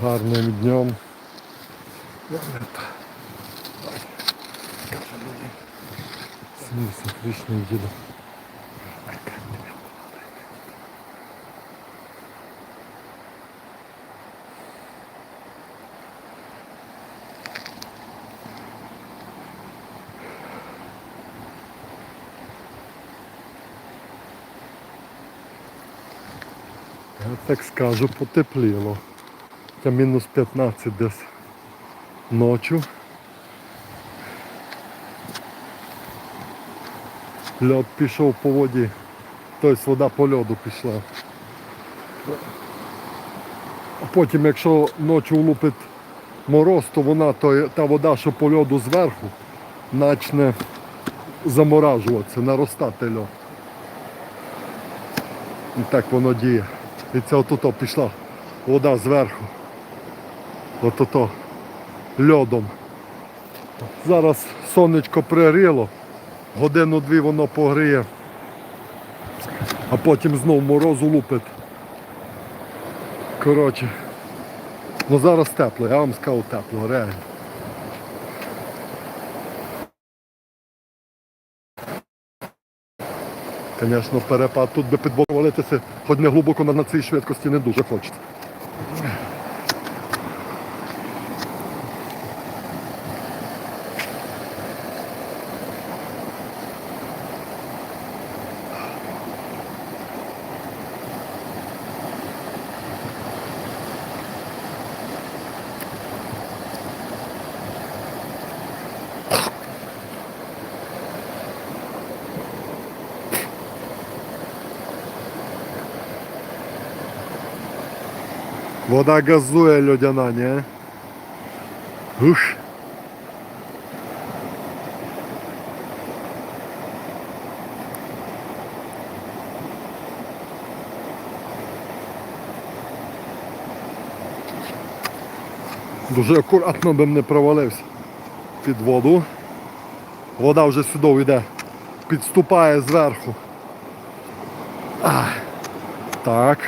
гарним днем. Смійся, кришний діду. Я так скажу, потепліло. Це мінус 15 десь ночі. Льод пішов по воді, тобто вода по льоду пішла. А потім, якщо ночі лупить мороз, то вона, то та вода, що по льоду зверху, почне заморажуватися, наростати льод. І так воно діє. І це отут пішла вода зверху. От-ото льодом. Зараз сонечко пригріло, годину-дві воно погріє, а потім знов морозу лупить. Коротше, ну зараз тепло, я вам сказав тепло, реально. Звісно, перепад тут би під хоч не глибоко на цій швидкості не дуже хочеться. Вода газує льодяна, не? Ух. Дуже акуратно би не провалився під воду. Вода вже сюди йде, підступає зверху. А, так.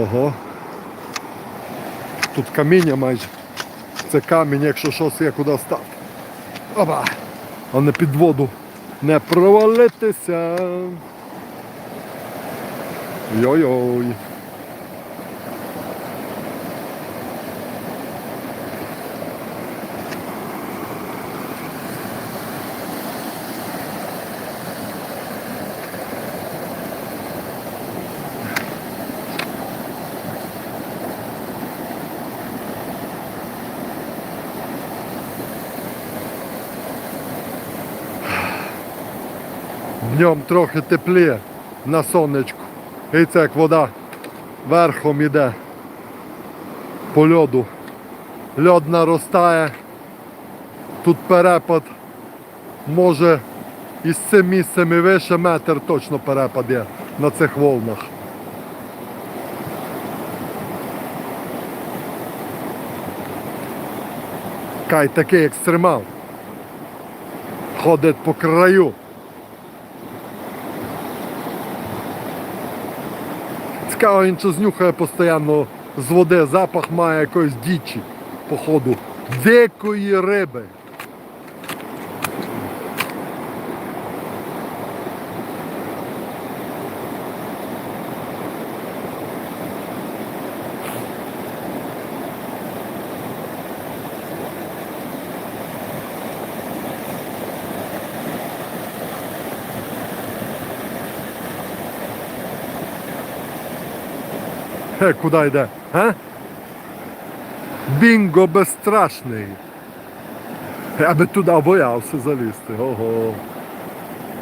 Ого. Тут каміння майже. Це камінь, якщо щось є куди стати. Оба! А не під воду. Не провалитися. Йой-йой. Днем трохи тепліє на сонечку. І це як вода верхом іде по льоду. Льод наростає. Тут перепад може із цим місцем і вище метр точно перепад є на цих волнах. Кай такий екстремал. Ходить по краю. Цікаво, він що знюхає постійно з води, запах має якоїсь дічі, походу. Дикої риби. Куди йде? А? Бінго безстрашний. Я би туди боявся залізти. Ого.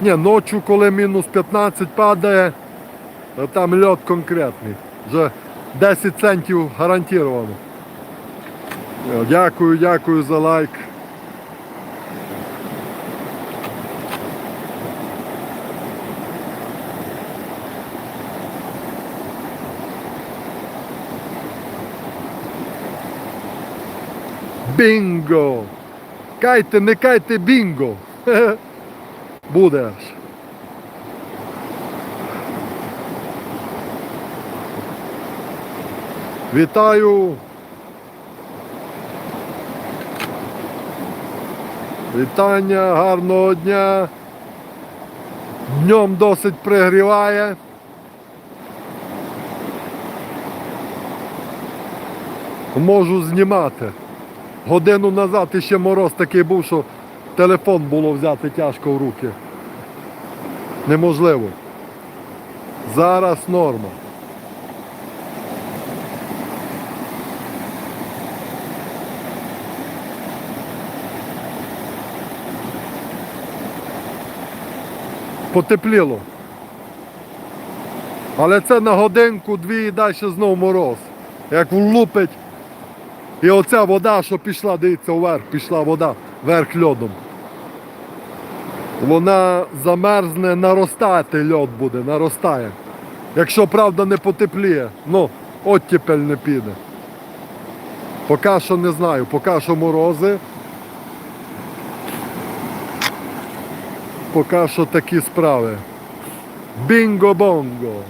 Ні, ночі, коли мінус 15 падає, то там льот конкретний. Вже 10 центів гарантовано. Е, Дякую, дякую за лайк. Бінго! Кайте, не кайте бінго! Буде аж. Вітаю! Вітання, гарного дня. Днем досить пригріває. Можу знімати. Годину назад іще мороз такий був, що телефон було взяти тяжко в руки. Неможливо. Зараз норма. Потепліло. Але це на годинку, дві і далі знов мороз. Як влупить. І оця вода, що пішла, дивіться, вверх, пішла вода, вверх льодом. Вона замерзне, наростати льод буде, наростає. Якщо правда не потепліє, ну, оттепель не піде. Поки що не знаю, поки що морози. Поки що такі справи. Бінго-бонго.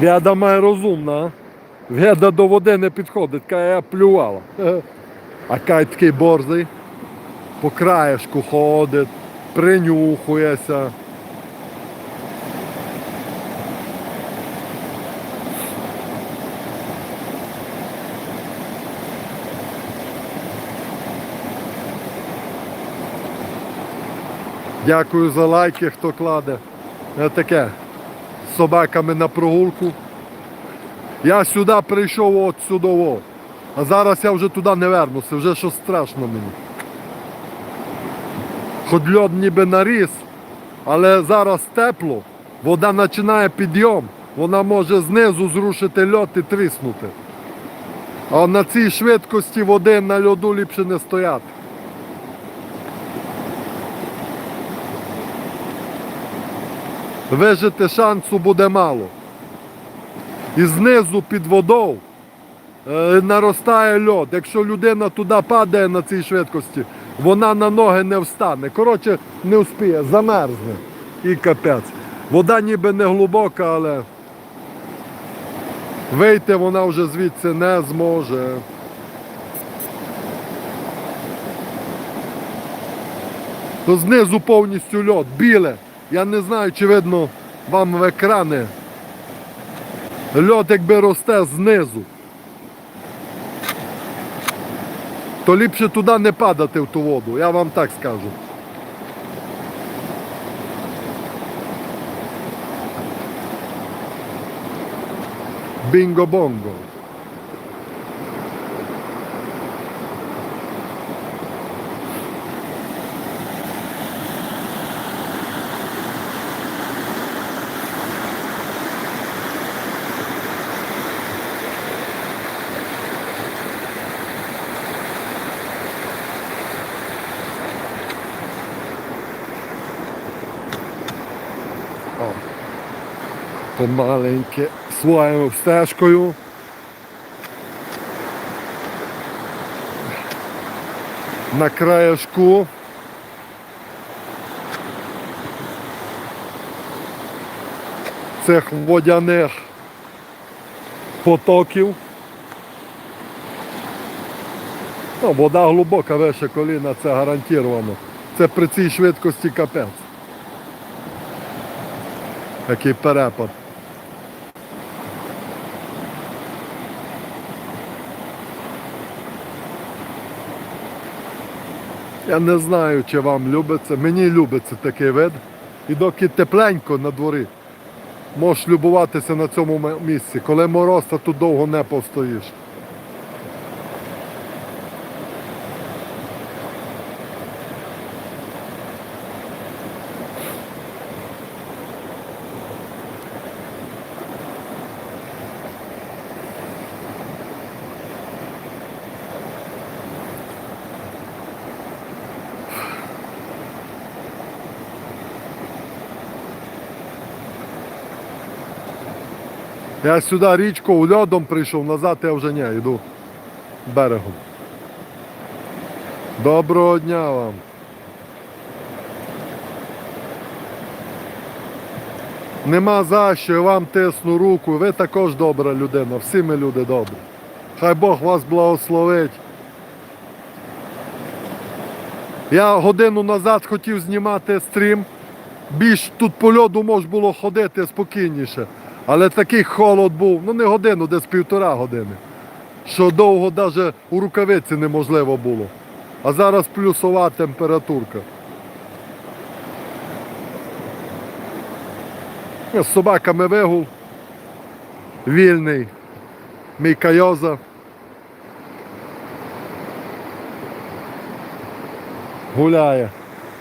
Вяда має розумна. а? До води не підходить, каже, плювала. А кай такий борзий. По краєшку ходить, принюхується. Дякую за лайки, хто кладе. Е, Таке. Собаками на прогулку. Я сюди прийшов от сюди. А зараз я вже туди не вернуся, вже щось страшно мені. Хоч льод ніби наріс, але зараз тепло, вода починає підйом, вона може знизу зрушити льод і тріснути. А на цій швидкості води на льоду ліпше не стояти. Вижити шансу буде мало. І знизу під водою е, наростає льод. Якщо людина туди падає на цій швидкості, вона на ноги не встане. Коротше, не вспіє, замерзне. І капець. Вода ніби не глибока, але вийти вона вже звідси не зможе. То знизу повністю льод, біле. Я не знаю, чи видно вам в екрани. Льод якби росте знизу. То ліпше туди не падати в ту воду, я вам так скажу. Бінго-бонго. Помаленьки своєю стежкою. На краєшку. Цих водяних потоків. Ну, вода глибока вище коліна, це гарантовано. Це при цій швидкості капець. Який перепад. Я не знаю, чи вам любиться. Мені любиться такий вид. І доки тепленько на дворі, можеш любуватися на цьому місці. Коли мороз, то тут довго не постоїш. Я сюди річкою льодом прийшов, назад я вже не йду берегом. Доброго дня вам. Нема за що я вам тисну руку. Ви також добра людина, всі ми люди добрі. Хай Бог вас благословить. Я годину назад хотів знімати стрім. Більш тут по льоду можна було ходити спокійніше. Але такий холод був, ну не годину, десь півтора години. Що довго навіть у рукавиці неможливо було. А зараз плюсова температурка. З собаками вигул. Вільний. Мій кайоза. Гуляє.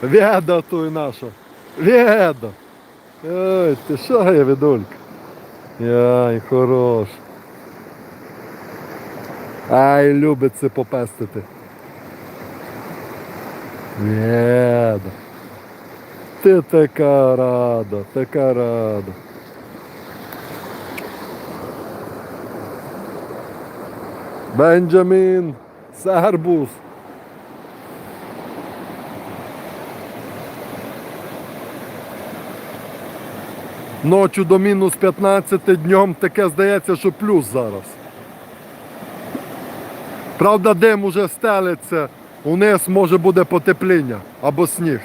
Веда той наша. Веда. Ой, ти що я відулька? Яй, хорош. Ай, любить це попестити. Веда. Ти така рада, така рада. Бенджамін, Сербус. Ночу до мінус 15 днем таке здається, що плюс зараз. Правда, дим уже стелиться, униз може буде потепління або сніг.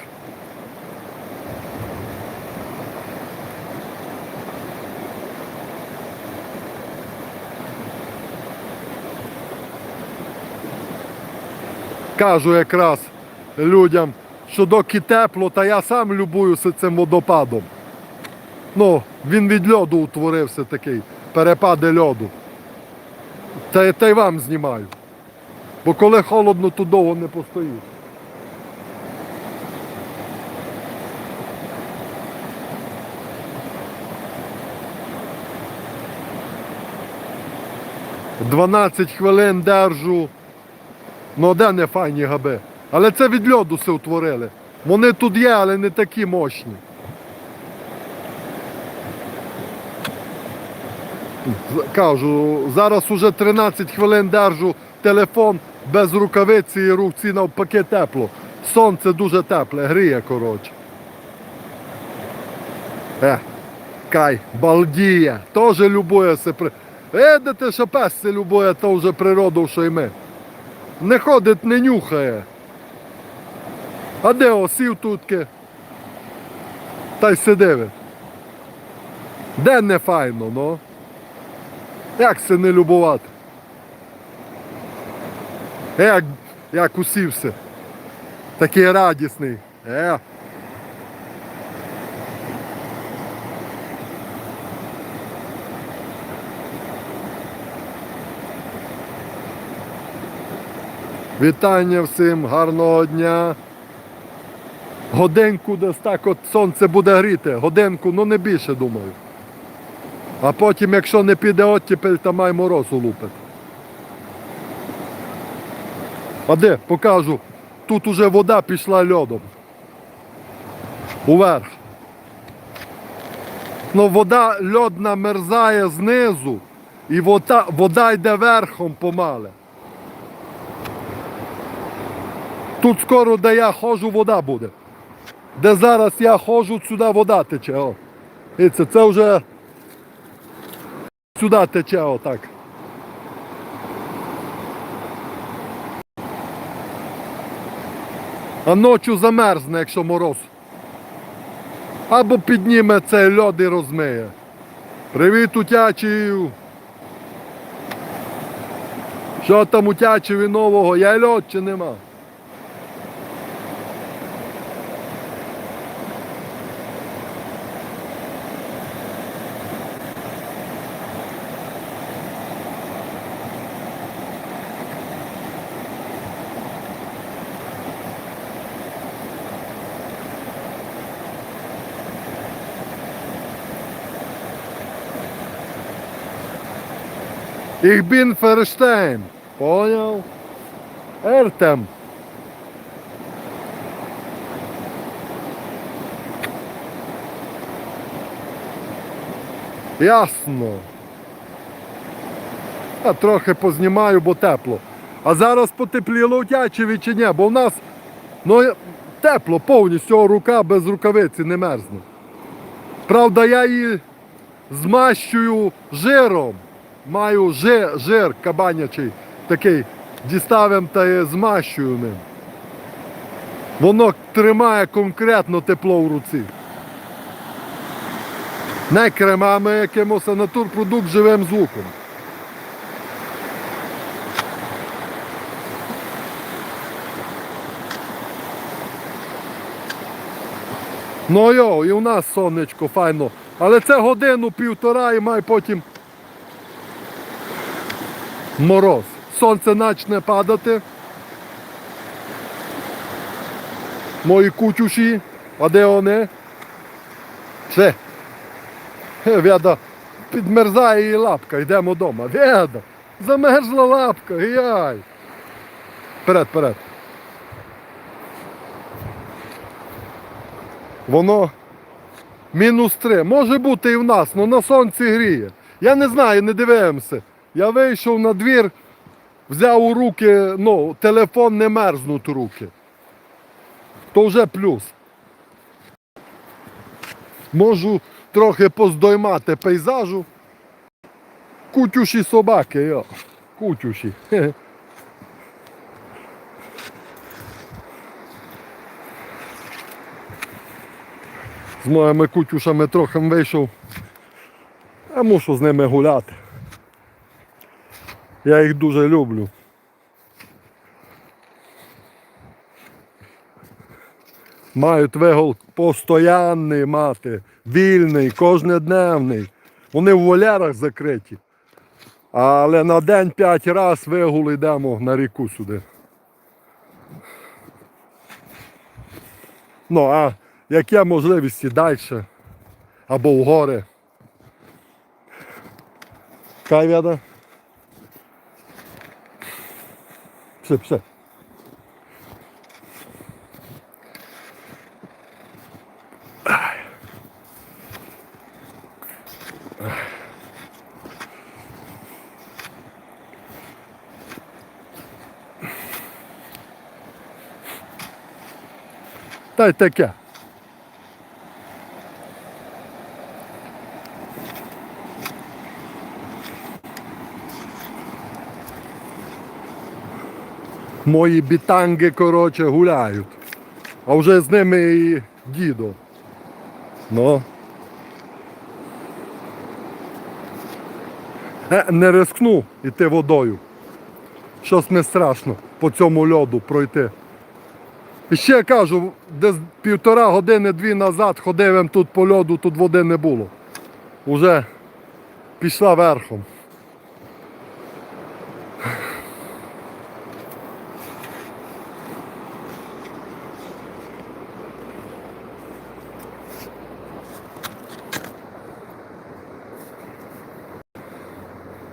Кажу якраз людям, що доки тепло, та я сам любуюся цим водопадом. Ну, він від льоду утворився такий, перепади льоду. Та, та й вам знімаю. Бо коли холодно, то довго не постоїш. Дванадцять хвилин держу. Ну де не файні габи. Але це від льоду все утворили. Вони тут є, але не такі мощні. Кажу, зараз уже 13 хвилин держу телефон без рукавиці і руці навпаки тепло. Сонце дуже тепле, гріє, коротше. Е, кай, балдіє, теж любується. Видите, що пес це любує, то вже природу, що й ми. Не ходить, не нюхає. А де осів тутки? Та й сидив. Де не файно, ну? Як це не любувати? Як, як усівся. Такий радісний. Е. Вітання всім, гарного дня. Годинку десь так от сонце буде гріти. Годинку, ну не більше, думаю. А потім, якщо не піде оттепель, то май мороз улупить. А де? Покажу. Тут уже вода пішла льодом. Уверх. Ну, вода льод намерзає знизу, і вода, вода йде верхом помале. Тут скоро, де я ходжу, вода буде. Де зараз я ходжу, сюди вода тече. О. І це, це вже сюди тече отак. А ночі замерзне, якщо мороз. Або підніме цей льод і розмиє. Привіт, утячів! Що там утячеві нового? Є льод чи нема? Ich bin Verstein. Понял? Ертем. Ясно. Я трохи познімаю, бо тепло. А зараз потепліло в Тячеві чи ні, бо в нас ну, тепло повністю рука без рукавиці не мерзне. Правда, я її змащую жиром. Маю жир, жир кабанячий такий. Діставим та змащую ним. Воно тримає конкретно тепло в руці. Не кремами якимось, а натурпродукт живим звуком. Ну йо, і у нас сонечко файно. Але це годину півтора і має потім мороз. Сонце почне падати. Мої кутюші, а де вони? Все. Е, Веда, підмерзає її лапка, йдемо вдома. Веда, замерзла лапка, яй. Вперед, вперед. Воно мінус три. Може бути і в нас, але на сонці гріє. Я не знаю, не дивимося. Я вийшов на двір, взяв у руки, ну, телефон не мерзнуть руки. То вже плюс. Можу трохи поздоймати пейзажу. Кутюші собаки, йо. Кутюші. З моїми кутюшами трохи вийшов. А мушу з ними гуляти. Я їх дуже люблю. Мають вигул постоянний мати, вільний, кожнодневний. Вони в волярах закриті. Але на день п'ять разів вигул йдемо на ріку сюди. Ну, а як є можливість далі, або в гори. Кай веде? Все, все. Та й таке. Мої бітанги, коротше, гуляють. А вже з ними і дідо. Ну. Е, не рискну йти водою. Щось не страшно по цьому льоду пройти. І ще кажу, десь півтора години-дві назад ходив тут по льоду, тут води не було. Уже пішла верхом.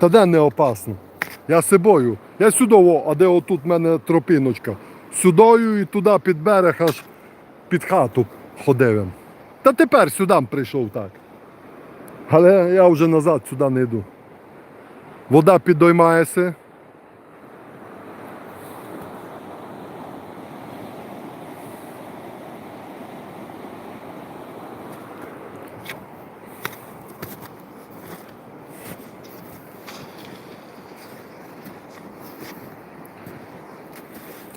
Та де не опасно? Я сибою. Я сюди, а де отут в мене тропіночка. Сюдою і туди під берег аж під хату ходив. Та тепер сюди прийшов так. Але я вже назад сюди не йду. Вода підіймається.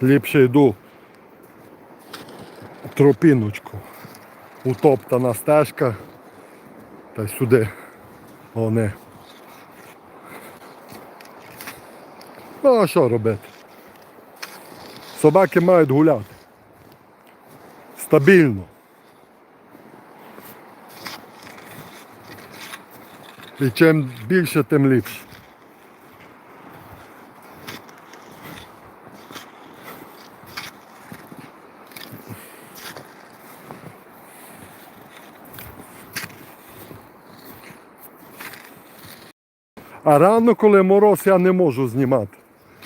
Ліпше йду тропіночку. Утоптана стежка. Та й сюди. Вони. Ну а що робити? Собаки мають гуляти. Стабільно. І чим більше, тим ліпше. А рано, коли мороз, я не можу знімати.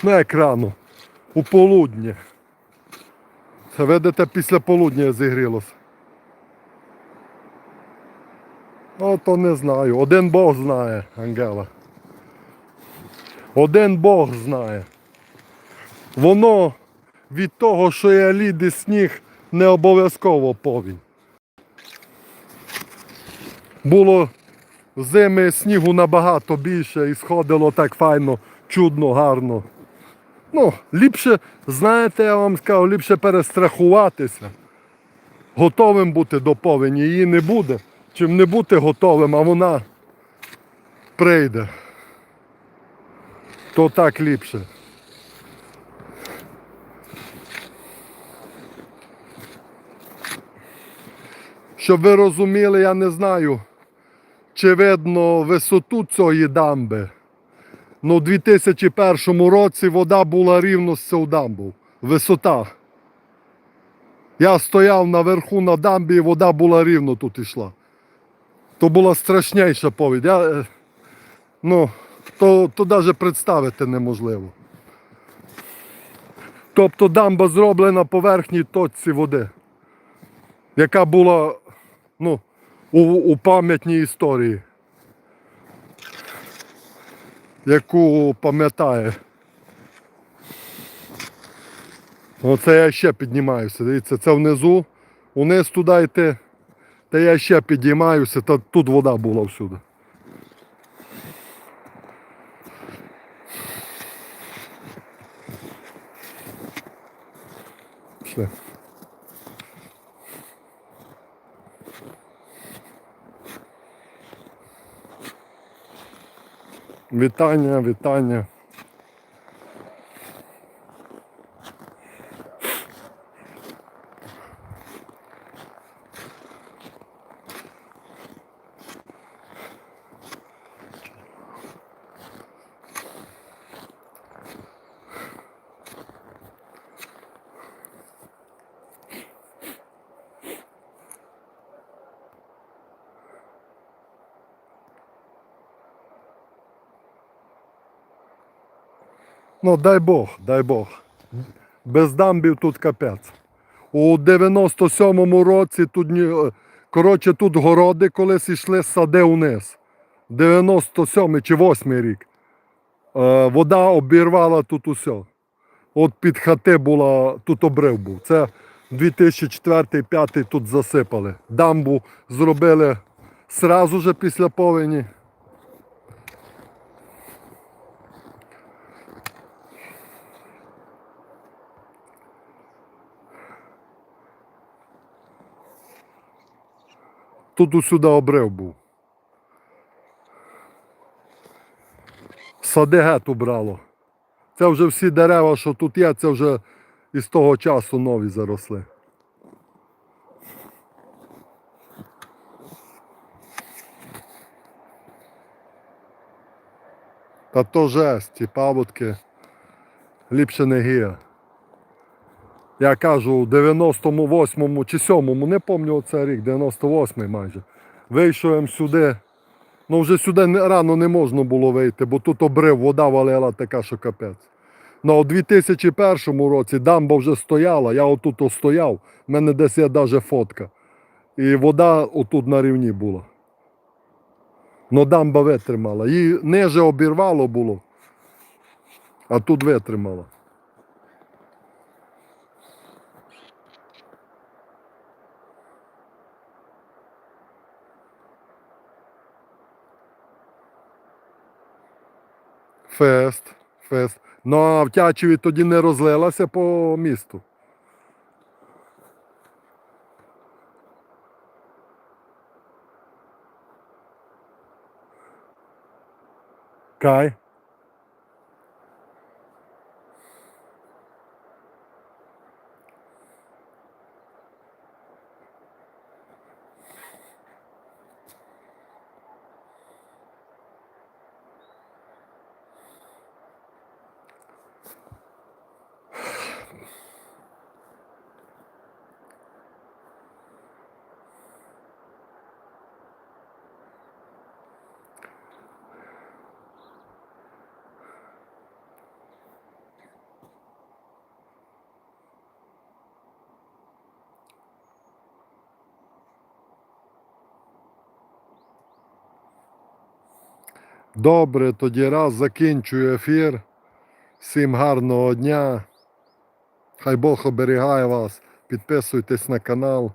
Ну як рано. У полудні. Це видите, після полудня зігрілося. Ото не знаю. Один Бог знає, Ангела. Один Бог знає. Воно від того, що є лід і сніг, не обов'язково повінь. було зими снігу набагато більше і сходило так файно, чудно, гарно. Ну, ліпше, знаєте, я вам скажу, ліпше перестрахуватися. Готовим бути до повені її не буде. Чим не бути готовим, а вона прийде. То так ліпше. Щоб ви розуміли, я не знаю, чи видно висоту цієї дамби. Ну, у 2001 році вода була рівно з цього дамбу. Висота. Я стояв наверху на дамбі і вода була рівно тут йшла. То була страшніша повідь. Я, е, ну, то, то навіть представити неможливо. Тобто дамба зроблена по верхній точці води, яка була ну, у, у пам'ятній історії, яку пам'ятає. Оце я ще піднімаюся. Дивіться, це внизу, униз туди йти, та я ще підіймаюся, та тут вода була всюди. Пішли. Вітання, вітання. Ну, дай Бог, дай Бог. Без дамбів тут капець. У 97-му році тут, коротше, тут городи колись йшли сади вниз. 97 чи 8 рік. Е, вода обірвала тут усе. От під хати була, тут обрив був. Це 2004-2005 тут засипали. Дамбу зробили сразу же після повені. Тут усюди обрив був. Сади гет убрало. Це вже всі дерева, що тут є, це вже із того часу нові заросли. Та то жесть, ті паводки ліпше не гія. Я кажу, у 98-му чи 7-му, не пам'ятаю оце рік, 98-й майже. Вийшов сюди. Ну вже сюди рано не можна було вийти, бо тут обрив, вода валила така, що капець. Ну, у 2001 році дамба вже стояла, я отут стояв, в мене десь є навіть фотка. І вода отут на рівні була. Ну дамба витримала. Її ниже обірвало було, а тут витримала. Фест, фест. Ну а в тоді не розлилася по місту. Кай. Добре, тоді раз закінчую ефір. Всім гарного дня. Хай Бог оберігає вас. Підписуйтесь на канал.